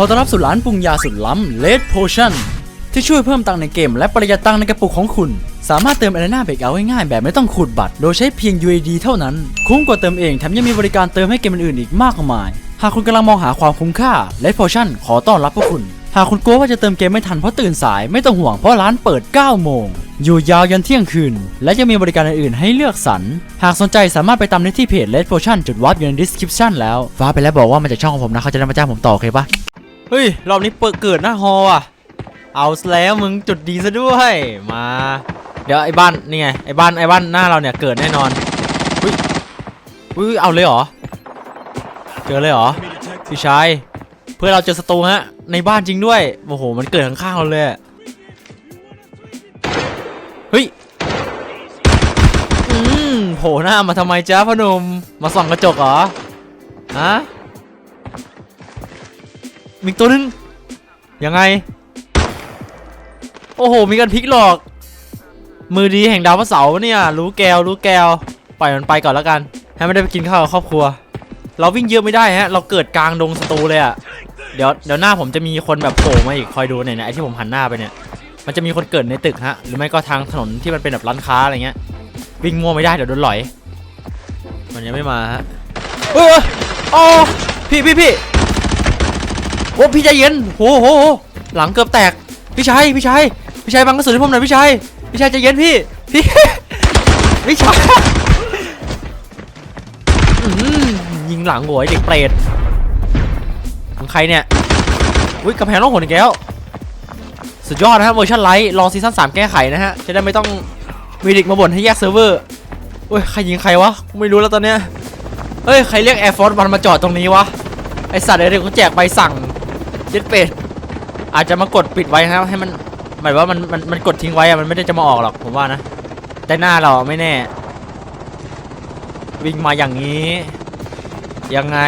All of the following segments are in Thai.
อต้อนรับสู่ร้านปรุงยาสุดล้ำ Red Potion ที่ช่วยเพิ่มตังในเกมและประหยัดตังในกระปุกของคุณ สามารถเติม Arena Breakout ง่ายๆแบบไม่ต้องขูดบัตร โดยใช้เพียง UAD เท่านั้น คุ้มกว่าเติมเองแถมยังมีบริการเติมให้เกมอื่นๆอีกมากมาย หากคุณกำลังมองหาความคุ้มค่า Red Potion ขอต้อนรับพวกคุณ หากคุณกลัวว่าจะเติมเกมไม่ทันเพราะตื่นสายไม่ต้องห่วงเพราะร้านเปิด 9 โมง อยู่ยาวยันเที่ยงคืน และยังมีบริการอื่นๆให้เลือกสรร หากสนใจสามารถไปตามได้ที่เพจ Red Potion จุดวับอยู่ใน description แล้ว ฟ้าไปแล้วบอกว่ามาจากช่องของผมนะเขาจะได้มาจ้างผมต่อโอเคปะ เฮ้ย รอบนี้เปิดเกิดหน้าฮออะ เอาแล้วมึงจุดดีซะด้วย มา เดี๋ยวไอ้บ้านนี่ไงไอ้บ้านไอ้บ้านหน้าเราเนี่ยเกิดแน่นอนอุ้ยอุ้ยเอาเลยเหรอ เจอเลยเหรอพี่ชายเพื่อเราเจอศัตรูฮะ ในบ้านจริงด้วยโอ้โหมันเกิดข้างๆเราเลยเฮ้ยอืมโผล่หน้ามาทำไมจ๊ะพ่อหนุ่มมาส่องกระจกเหรอฮะ มีอีกตัวนึงยังไง โอ้โห มีการพลิกหลอก มือดีแห่งดาวพระเสาร์เนี่ย รู้แกวรู้แกวปล่อยมันไปก่อนแล้วกัน ให้ไม่ได้ไปกินข้าวกับครอบครัว เราวิ่งเยอะไม่ได้ฮะ เราเกิดกลางดงศัตรูเลยอะเดี๋ยวเดี๋ยวหน้าผมจะมีคนแบบโผล่มาอีกคอยดูเนี่ยนะไอที่ผมหันหน้าไปเนี่ย มันจะมีคนเกิดในตึกฮะ หรือไม่ก็ทางถนนที่มันเป็นแบบร้านค้าอะไรเงี้ย วิ่งมั่วไม่ได้เดี๋ยวโดนหลอย มันยังไม่มาฮะเฮ้ยโอ้พี่พี่พี่ โอ้พี่ใจเย็นโหโหโหหลังเกือบแตกพี่ชัยพี่ชัยพี่ชัยบังกระสุนให้ผมหน่อยพี่ชัยพี่ชัยใจเย็นพี่พี่พี่ชัยยิงหลังโวยเด็กเปรตของใครเนี่ยอุ้ยกระแพงร้องหนอีกแล้วสุดยอดนะฮะเวอร์ชันไลท์รอซีซั่น3แก้ไขนะฮะจะได้ไม่ต้องมีเด็กมาบ่นให้แยกเซิร์ฟเวอร์เฮ้ยใครยิงใครวะไม่รู้แล้วตอนเนี้ยเฮ้ยใครเรียก Air Force One มาจอดตรงนี้วะไอสัตว์ไอเด็กเขาแจกใบสั่ง เจ็ดเป็ดอาจจะมากดปิดไว้นะครับ ให้มันหมายว่ามันมันมันกดทิ้งไว้อะมันไม่ได้จะมาออกหรอกผมว่านะ แต่หน้าเราไม่แน่ วิ่งมาอย่างนี้ ยังไง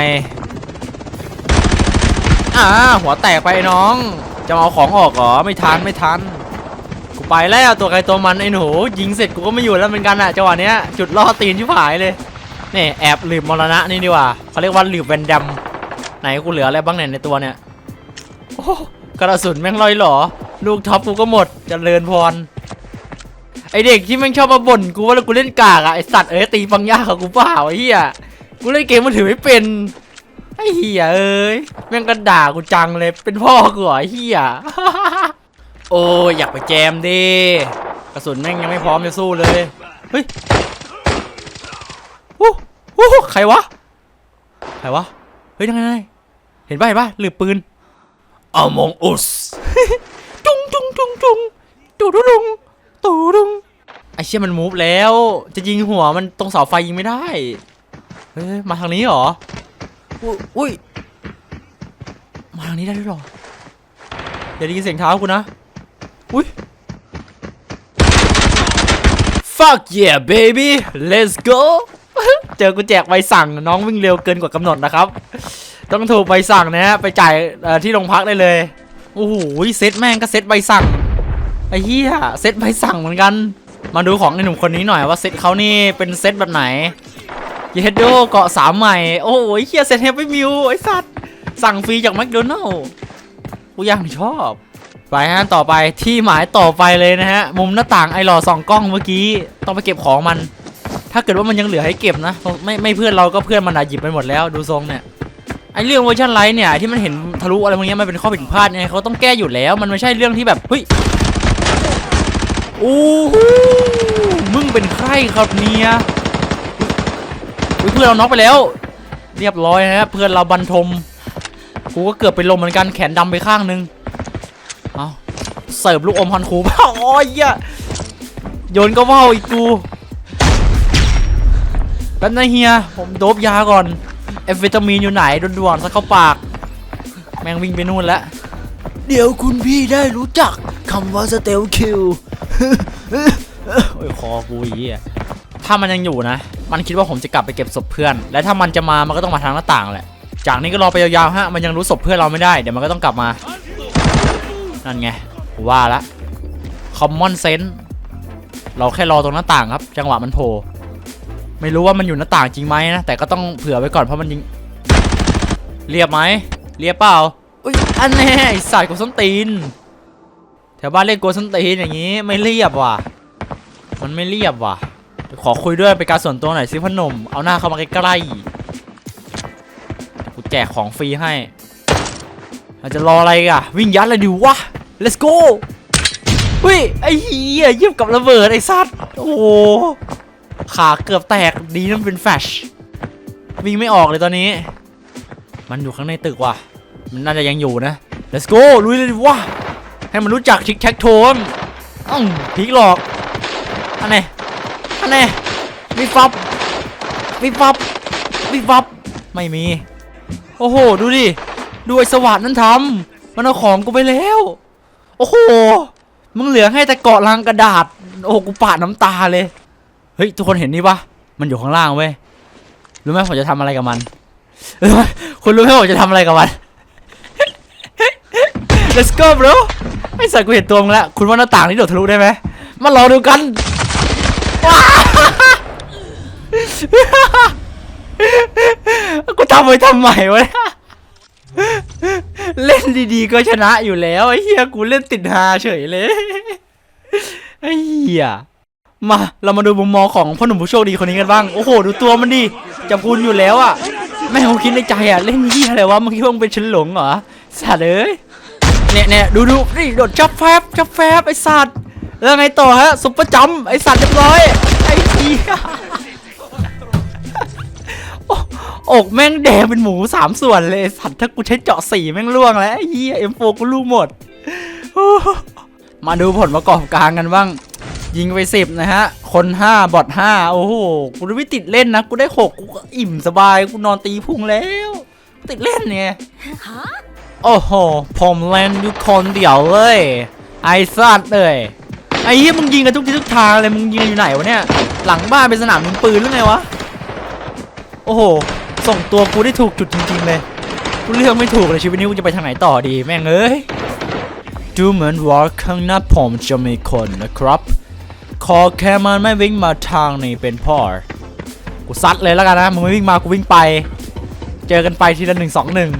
อ่าหัวแตกไปน้อง จะมาเอาของออกเหรอไม่ทันไม่ทันกูไปแล้วตัวใครตัวมันไอ้หนูยิงเสร็จกูก็ไม่อยู่แล้วเหมือนกันอะจังหวะเนี้ยจุดล่อตีนชิบหายเลยนี่แอบหลืบมรณะนี่ดีกว่าเขาเรียกว่าหลืบแวนดัมไหนกูเหลืออะไรบ้างเนี่ยในตัวเนี่ย โอ้กระสุนแม่งลอยหรอ ลูกท็อปกูก็หมดเจะเลิญพร ไอเด็กที่แม่งชอบมาบ่นกูว่าแล้วกูเล่นกากอะไอสัตว์เอ้ยตีปังยากับกูเปล่าไอเหี้ย กูเล่นเกมมันถือไม่เป็น ไอเหี้ยเอ้ยแม่งก็ด่ากูจังเลย เป็นพ่อกูหรอไอเหี้ย โอ้ยอยากไปแจมดิกระสุนแม่งยังไม่พร้อมจะสู้เลย เฮ้ยวู้วู้ใครวะ ใครวะ เฮ้ยยังไงเห็นป่ะเห็นป่ะหรือปืน อมองอุสจุงจุงจุงจุงตูดุดุงตูดุงไอเชี่ยมันมูฟแล้ว จะยิงหัวมันตรงเสาไฟยิงไม่ได้เฮ้ยมาทางนี้เหรอ อุ้ยมาทางนี้ได้ด้วยหรออย่าได้ยินเสียงเท้ากูนะ อุ้ย fuck yeah baby let's go เจอกูแจกใบสั่งน้องวิ่งเร็วเกินกว่ากำหนดนะครับ ต้องถูกใบสั่งนะฮะไปจ่ายที่โรงพักได้เลยโอ้โหเซตแม่งก็เซตใบสั่งไอ้เหี้ยเซตใบสั่งเหมือนกัน มาดูของไอ้หนุ่มคนนี้หน่อยว่าเซตเขานี่เป็นเซตแบบไหนเยดโดเกาะสามใหม่โอ้ยเฮียเซตเฮปปี้มิวไอ้สัตว์สั่งฟรีจากแมคโดนัลล์กูยังชอบไปฮะต่อไปที่หมายต่อไปเลยนะฮะ มุมหน้าต่างไอหล่อสองกล้องเมื่อกี้ต้องไปเก็บของมัน ถ้าเกิดว่ามันยังเหลือให้เก็บนะไม่ไม่เพื่อนเราก็เพื่อนมันอะหยิบไปหมดแล้วดูทรงเนี่ย ไอเรื่องเวอร์ชันไลท์เนี่ยที่มันเห็นทะลุอะไรพวกนี้มันเป็นข้อผิดพลาดไงเขาต้องแก้อยู่แล้ว มันไม่ใช่เรื่องที่แบบเฮ้ยโอ้โหมึงเป็นใครครับเนี่ยเพื่อนเราน็อกไปแล้ว เรียบร้อยนะฮะเพื่อนเราบรรทมกูก็เกือบไปลมเหมือนกันแขนดำไปข้างนึงเอาเสิร์ฟลูกอมฮอนคูป้าโอ้ยโยนก็เมาอีกกูแป๊บนะเฮียผมโดบยาก่อน เอฟเฟตามีนอยู่ไหนด่วนๆสักเข้าปาก แม่งวิ่งไปนู่นแล้ว เดี๋ยวคุณพี่ได้รู้จักคำว่าสเตลคิว โอ้ยคอกูอีอะถ้ามันยังอยู่นะ มันคิดว่าผมจะกลับไปเก็บศพเพื่อน และถ้ามันจะมา มันก็ต้องมาทางหน้าต่างแหละ จากนี้ก็รอไปยาวๆฮะ มันยังรู้ศพเพื่อนเราไม่ได้ เดี๋ยวมันก็ต้องกลับมา นั่นไงกูว่าละ common sense เราแค่รอตรงหน้าต่างครับ จังหวะมันโผล่ ไม่รู้ว่ามันอยู่หน้าต่างจริงไหมนะ แต่ก็ต้องเผื่อไว้ก่อนเพราะมันยิง เรียบไหม เรียบเปล่า อุ้ย อันแน่ไอสัตว์กูส้นตีน แถวบ้านเรียกกูส้นตีนอย่างงี้ ไม่เรียบว่ะ มันไม่เรียบว่ะ ขอคุยด้วยเป็นการส่วนตัวหน่อยสิพอหนม เอาหน้าเข้ามาใกล้ๆ กูแจกของฟรีให้เราจะรออะไรอะ วิ่งยัดเลยดิวะ let's go อุ้ย ไอ้เหี้ยยียบกับระเบิดไอ้สัตว์ โอ้ ขาเกือบแตกดีนั่นเป็นแฟชวิ่งไม่ออกเลยตอนนี้ มันอยู่ข้างในตึกว่ะ มันน่าจะยังอยู่นะ let's go ลุยเลยดิวะให้มันรู้จักทิกแท็กโทนอ้าวพลิกหลอกอันไหนอันไหนวิบฟับวิบฟับวิบฟับไม่มี โอ้โห ดูดิดูไอ้สวัสดนั้นทำมันเอาของกูไปแล้ว โอ้โห มึงเหลือให้แต่เกาะลังกระดาษ โอ้โห กูปาดน้ำตาเลย ฮ้ยทุกคนเห็นนี่ปะมันอยู่ข้างล่างเว้ยรู้ไหมผมจะทำอะไรกับมันคุณรู้ไหมผมจะทำอะไรกับมัน Let's go bro ไอ้สัตว์กูเห็นตัวมึงแล้วคุณว่าหน้าต่างนี้โดดทะลุได้ไหมมารอดูกันกูทำไปทำไมวะเล่นดีๆก็ชนะอยู่แล้วไอ้เหี้ยกูเล่นติดฮาเฉยเลยไอ้เหี้ย มาเรามาดูมุมมองของพ่อหนุ่มผู้โชคดีคนนี้กันบ้าง โอ้โห ดูตัวมันดิจับคุณอยู่แล้วอะแม่งคงคิดในใจอะเล่นเหี้ยอะไรวะมึงคิดว่ามึงเป็นฉินหลงเหรอสัตว์เอ้ยเนี่ยเนี่ยดูดูนี่โดดจับแฟบจับแฟบไอสัตว์แล้วไงต่อฮะซุปเปอร์จัมป์ไอสัตว์เรียบร้อยไอ้เหี้ยอกแม่งแดงเป็นหมูสามส่วนเลยสัตว์ถ้ากูใช้เจาะสี่แม่งล่วงแล้วไอ้เฮียเอ็มโฟกูลูกหมด มาดูผลประกอบการกันบ้าง ยิงไปสิบนะฮะ คนห้าบอทห้าโอ้โห กูไม่ติดเล่นนะ กูได้หกกูก็อิ่มสบาย กูนอนตีพุงแล้ว ติดเล่นเนี่ยโอ้โห ผมเล่นอยู่คนเดียวเลย ไอ้สัตว์เลยไอ้เหี้ยมึงยิงกันทุกที่ทุกทางเลยมึงยิงกันอยู่ไหนวะเนี่ย หลังบ้านเป็นสนามยิงปืนหรือไงวะ โอ้โห ส่งตัวกูได้ถูกจุดจริงๆเลย กูเลือกไม่ถูกเลยชีวิตนี้กูจะไปทางไหนต่อดีแม่งเอ้ย ดูเหมือนว่าข้างหน้าผมจะมีคนนะครับ ขอแค่มันไม่วิ่งมาทางนี้เป็นพ่อ กูซัดเลยแล้วกันนะ มึงไม่วิ่งมา กูวิ่งไป เจอกันไปทีละหนึ่งสองหนึ่ง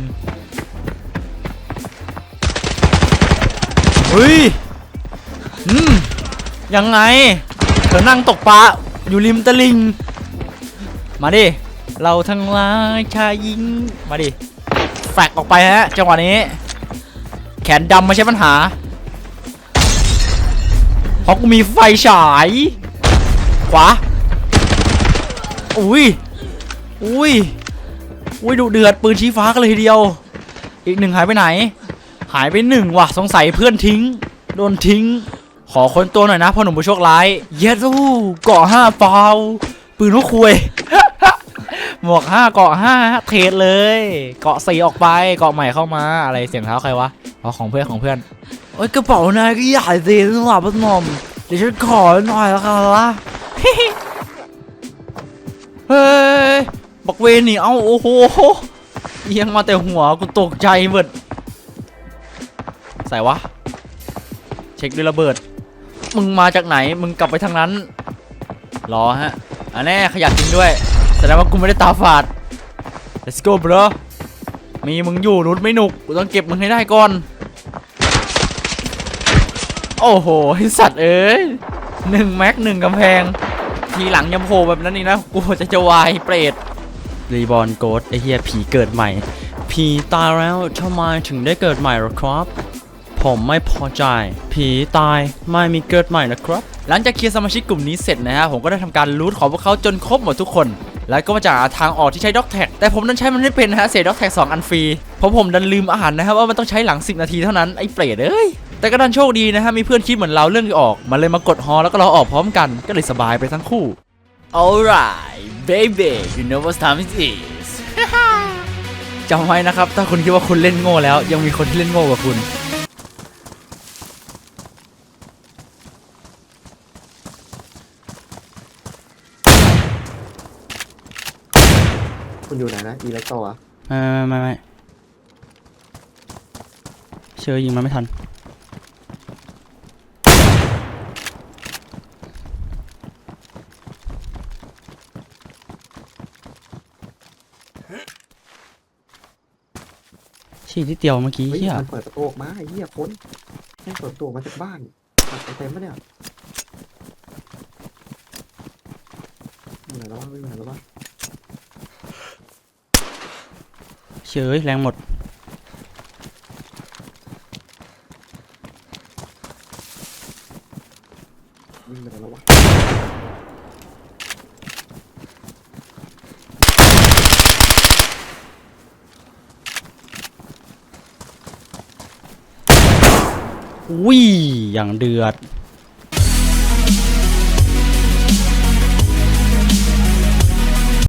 เฮ้ย อืม ยังไง เธอนั่งตกปลาอยู่ริมตะลิง มาดิ เราทั้งหลายชายหญิง มาดิ แฟกออกไปฮะ จังหวะนี้ แขนดำไม่ใช่ปัญหา เพราะกูมีไฟฉาย ขวา อุ้ย อุ้ย อุ้ยดูเดือดปืนชี้ฟ้ากันเลยทีเดียว อีกหนึ่งหายไปไหน หายไปหนึ่งว่ะ สงสัยเพื่อนทิ้ง โดนทิ้ง ขอคนตัวหน่อยนะพ่อหนุ่มผู้โชคร้าย เย็ดสู้เกาะห้าฟาวปืนหัวคุยหมวกห้าเกาะห้าเทรดเลย เกาะสี่ออกไป เกาะใหม่เข้ามา อะไรเสียงเท้าใครวะ อ๋อของเพื่อนของเพื่อน โอ้ยกระเป๋านายก็ใหญ่สิสำหรับพ่อหนุ่มเดี๋ยวฉันขอหน่อยและกันละเฮ้ยบักเวนี่เอ้าโอ้โหเอียงมาแต่หัวกูตกใจเบิดใส่วะ เช็คด้วยระเบิด มึงมาจากไหนมึงกลับไปทางนั้นรอฮะอันแน่ขยันจริงด้วยแสดงว่ากูไม่ได้ตาฝาด let's go bro มีมึงอยู่รุดไม่หนุกกูต้องเก็บมึงให้ได้ก่อน โอ้โหไอสัตว์เอ้ยหนึ่งแม็กหนึ่งกำแพง ทีหลังยำโผล่แบบนั้นนี่นะกูจะจะวายเปรตรีบอ n โกดไอเฮียผีเกิดใหม่ ผีตายแล้วทำไมถึงได้เกิดใหม่หรอครับ ผมไม่พอใจ ผีตายไม่มีเกิดใหม่นะครับ หลังจากเคลียร์สมาชิกกลุ่มนี้เสร็จนะฮะผมก็ได้ทำการรูทของพวกเขาจนครบหมดทุกคนแล้วก็มาจากทางออกที่ใช้ด็อกแท็กแต่ผมนั้นใช้มันไม่เป็นนะฮะเสียด็อกแท็ก2อันฟรีเพราะผมดันลืมอาหารนะครับว่ามันต้องใช้หลัง 10 นาทีเท่านั้นไอ้เปรตเอ้ย แต่ก็ดันโชคดีนะฮะมีเพื่อนคิดเหมือนเราเรื่องที่ออกมันเลยมากดฮอแล้วก็รอออกพร้อมกันก็เลยสบายไปทั้งคู่ alright baby you know what time it is จำไว้นะครับ ถ้าคุณคิดว่าคุณเล่นโง่แล้ว ยังมีคนที่เล่นโง่กว่าคุณคุณอยู่ไหนนะอีเล็กโตอะไม่ไม่ไม่ไม่เชื่อยิงมันไม่ทัน ฉีดที่เดียวเมื่อกี้เฮ้ยเฮียมันเปิดประตูออกมาไอ้เหี้ยพ้นแม่งเปิดประตูออกมาจากบ้านตัดไปเต็มปะเนี่ยอยู่ไหนแล้ววะอยู่ไหนแล้ววะเชยแรงหมด วิ่งไปไหนแล้ววะ อุ้ยอย่างเดือด